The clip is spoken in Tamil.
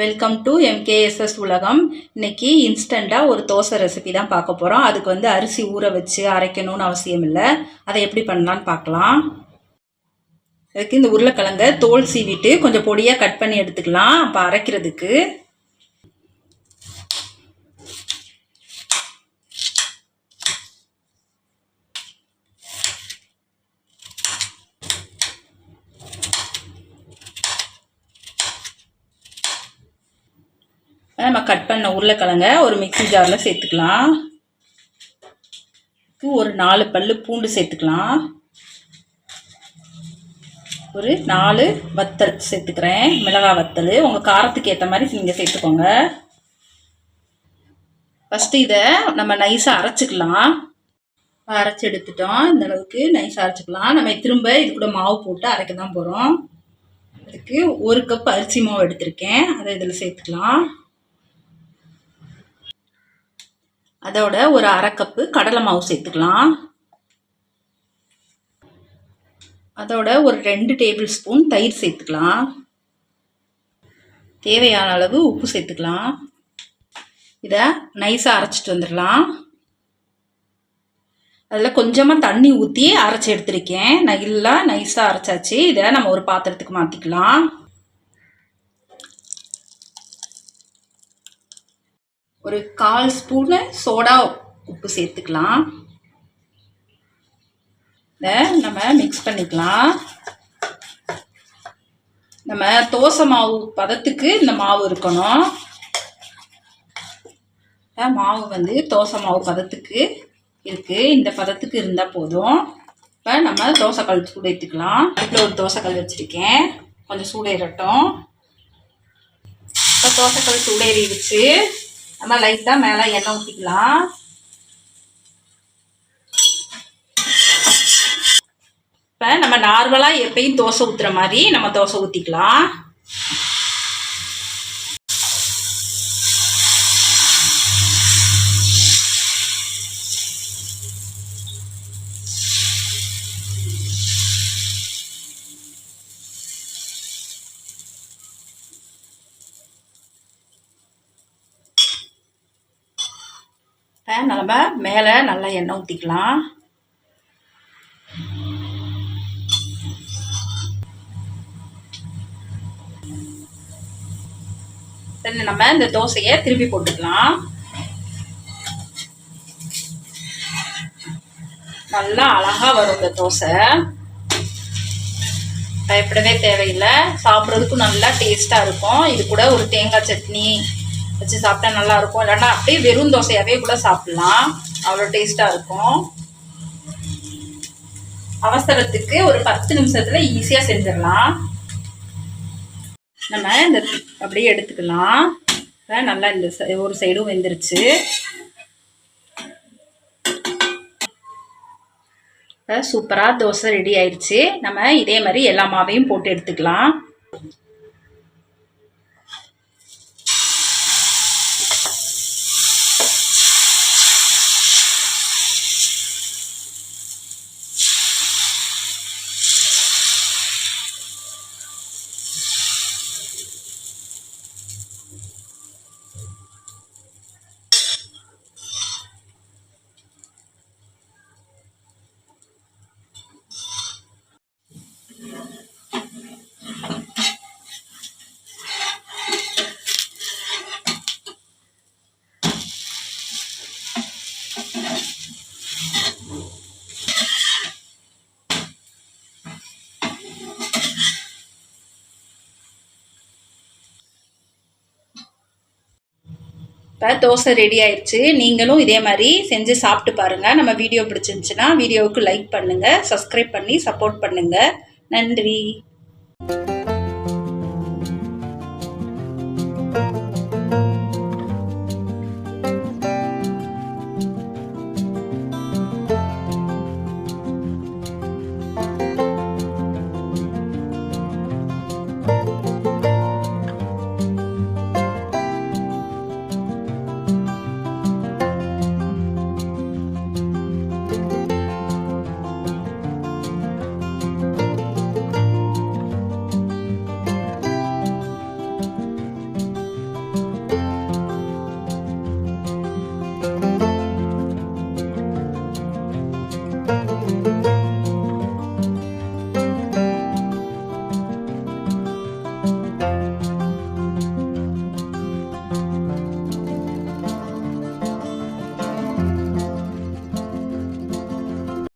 வெல்கம் டு எம்கேஎஸ்எஸ் உலகம். இன்னைக்கு இன்ஸ்டண்ட்டாக ஒரு தோசை ரெசிபி தான் பார்க்க போகிறோம் அதுக்கு வந்து அரிசி ஊற வச்சு அரைக்கணும்னு அவசியம் இல்லை. அதை எப்படி பண்ணலான்னு பார்க்கலாம். அதுக்கு இந்த உருளைக்கிழங்க தோல் சீவிட்டு கொஞ்சம் பொடியாக கட் பண்ணி எடுத்துக்கலாம். அப்போ அரைக்கிறதுக்கு நம்ம கட் பண்ண உருளைக்கிழங்க ஒரு மிக்ஸி ஜாரில் சேர்த்துக்கலாம். ஒரு நாலு பல்லு பூண்டு சேர்த்துக்கலாம். ஒரு நாலு வத்தல் சேர்த்துக்கிறேன். மிளகாய் வத்தல். உங்கள் காரத்துக்கு ஏற்ற மாதிரி நீங்கள் சேர்த்துக்கோங்க. ஃபஸ்ட்டு இதை நம்ம நைஸாக அரைச்சிக்கலாம். அரைச்சி எடுத்துட்டோம். இந்த அளவுக்கு நைஸாக அரைச்சிக்கலாம். நம்ம திரும்ப இது கூட மாவு போட்டு அரைக்க தான் போகிறோம் அதுக்கு ஒரு கப் அரிசி மாவு எடுத்திருக்கேன். அதை இதில் சேர்த்துக்கலாம். அதோட ஒரு அரை கப்பு கடலை மாவு சேர்த்துக்கலாம். அதோட ஒரு ரெண்டு டேபிள் ஸ்பூன் தயிர் சேர்த்துக்கலாம். தேவையான அளவு உப்பு சேர்த்துக்கலாம். இதை நைஸாக அரைச்சிட்டு வந்துடலாம். அதில் கொஞ்சமாக தண்ணி ஊற்றி அரைச்சி எடுத்திருக்கேன். நல்லா நைஸாக அரைச்சாச்சு. இதை நம்ம ஒரு பாத்திரத்துக்கு மாற்றிக்கலாம் ஒரு கால் ஸ்பூனு சோடா உப்பு சேர்த்துக்கலாம். இதை நம்ம மிக்ஸ் பண்ணிக்கலாம். நம்ம தோசை மாவு பதத்துக்கு இந்த மாவு இருக்கணும். மாவு வந்து தோசை மாவு பதத்துக்கு இருக்குது இந்த பதத்துக்கு இருந்தால் போதும். இப்போ நம்ம தோசைக்கல் சூடு எடுத்துக்கலாம் இப்போ ஒரு தோசைக்கல் வச்சுருக்கேன். கொஞ்சம் சூடேறட்டும். இப்போ தோசைக்கல் சூடேறிடுச்சு. நம்ம லைட்டாக மேலே எண்ணெய் ஊற்றிக்கலாம் இப்போ நம்ம நார்மலாக எப்பயும் தோசை ஊற்றுற மாதிரி நம்ம தோசை ஊற்றிக்கலாம் நம்ம மேலே நல்லா எண்ணெய் ஊற்றிக்கலாம் சரி நம்ம இந்த தோசையை திருப்பி போட்டுக்கலாம். நல்லா அழகாக வரும் இந்த தோசை. பயப்படவே தேவையில்லை. சாப்பிட்றதுக்கும் நல்லா டேஸ்ட்டாக இருக்கும். இது கூட ஒரு தேங்காய் சட்னி வச்சு சாப்பிட்டா நல்லா இருக்கும் இல்லைன்னா அப்படியே வெறும் தோசையாகவே கூட சாப்பிட்லாம். அவ்வளோ டேஸ்ட்டாக இருக்கும். அவசரத்துக்கு ஒரு பத்து நிமிஷத்தில் ஈஸியாக செஞ்சிடலாம். நம்ம இந்த அப்படியே எடுத்துக்கலாம். நல்லா இந்த ஒரு சைடும் வெந்துருச்சு. சூப்பராக தோசை ரெடி ஆயிடுச்சு. நம்ம இதே மாதிரி எல்லா மாவையும் போட்டு எடுத்துக்கலாம். இப்போ தோசை ரெடி ஆயிடுச்சு நீங்களும் இதே மாதிரி செஞ்சு சாப்பிட்டு பாருங்கள் நம்ம வீடியோ பிடிச்சிருந்துச்சுன்னா வீடியோவுக்கு லைக் பண்ணுங்கள் சப்ஸ்கிரைப் பண்ணி சப்போர்ட் பண்ணுங்கள் நன்றி.